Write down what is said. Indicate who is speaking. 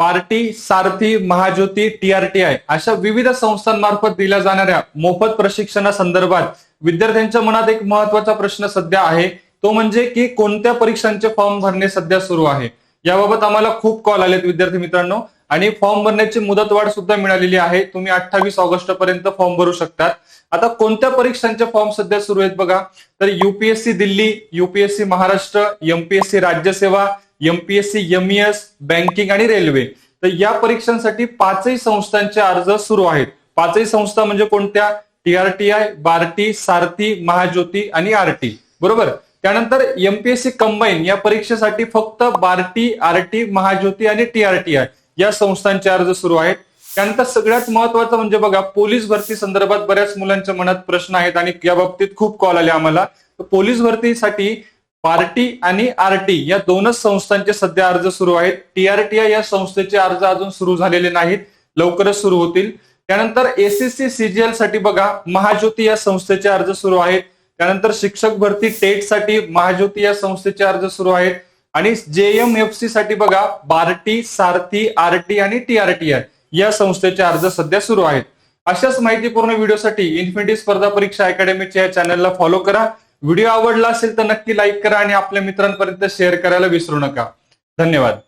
Speaker 1: Party सारथी महाज्योती टीआरटीआय अशा विविध संस्थांमार्फत दिल्या जाणाऱ्या मोफत प्रशिक्षणासंदर्भात विद्यार्थ्यांच्या मनात एक महत्त्वाचा प्रश्न सध्या आहे. तो म्हणजे की कोणत्या परीक्षांचे फॉर्म भरणे सध्या सुरू आहे? याबाबत आम्हाला खूप कॉल आलेत विद्यार्थी मित्रांनो. आणि फॉर्म भरण्याची मुदतवाढ सुद्धा मिळालेली आहे. तुम्ही अठ्ठावीस ऑगस्ट पर्यंत फॉर्म भरू शकतात. आता कोणत्या परीक्षांचे फॉर्म सध्या सुरू आहेत बघा. तर UPSC Delhi UPSC Maharashtra MPSC राज्यसेवा MPSC MES banking आणि रेल्वे तर या परीक्षांसाठी पाचही संस्थांचे अर्ज सुरू आहेत. पाचही संस्था म्हणजे कोणत्या? टीआरटीआय बार्टी सारथी महाज्योती आणि आरटी. बरोबर? त्यानंतर एमपीएससी कंबाईन या परीक्षेसाठी फक्त बार्टी आरटी महाज्योती आणि टीआरटीआय या संस्थांचे अर्ज सुरू आहेत. त्यानंतर सगळ्यात महत्वाचं म्हणजे बघा पोलीस भरती संदर्भात बऱ्याच मुलांच्या मनात प्रश्न आहेत आणि या बाबतीत खूप कॉल आले आम्हाला. पोलीस भरतीसाठी पार्टी आणि आरटी या दोनच संस्थांचे सध्या अर्ज सुरू आहेत. टीआरटीआय या संस्थेचे अर्ज अजून सुरू झालेले नाहीत. लवकरच सुरू होतील. त्यानंतर एसीसी सीजीएलसाठी बघा महाज्योती या संस्थेचे अर्ज सुरू आहेत. त्यानंतर शिक्षक भरती टेटसाठी महाज्योती या संस्थेचे अर्ज सुरू आहेत. आणि जेएमएफसी साठी बघा बार्टी सारथी आरटी आणि टीआरटीआय या संस्थेचे अर्ज सध्या सुरू आहेत. अशाच माहितीपूर्ण व्हिडिओसाठी इन्फिनिटी स्पर्धा परीक्षा अकॅडमीच्या या चॅनलला फॉलो करा. व्हिडिओ आवडला असेल तर नक्की लाईक करा आणि आपल्या मित्रांपर्यंत शेअर करायला विसरू नका. धन्यवाद.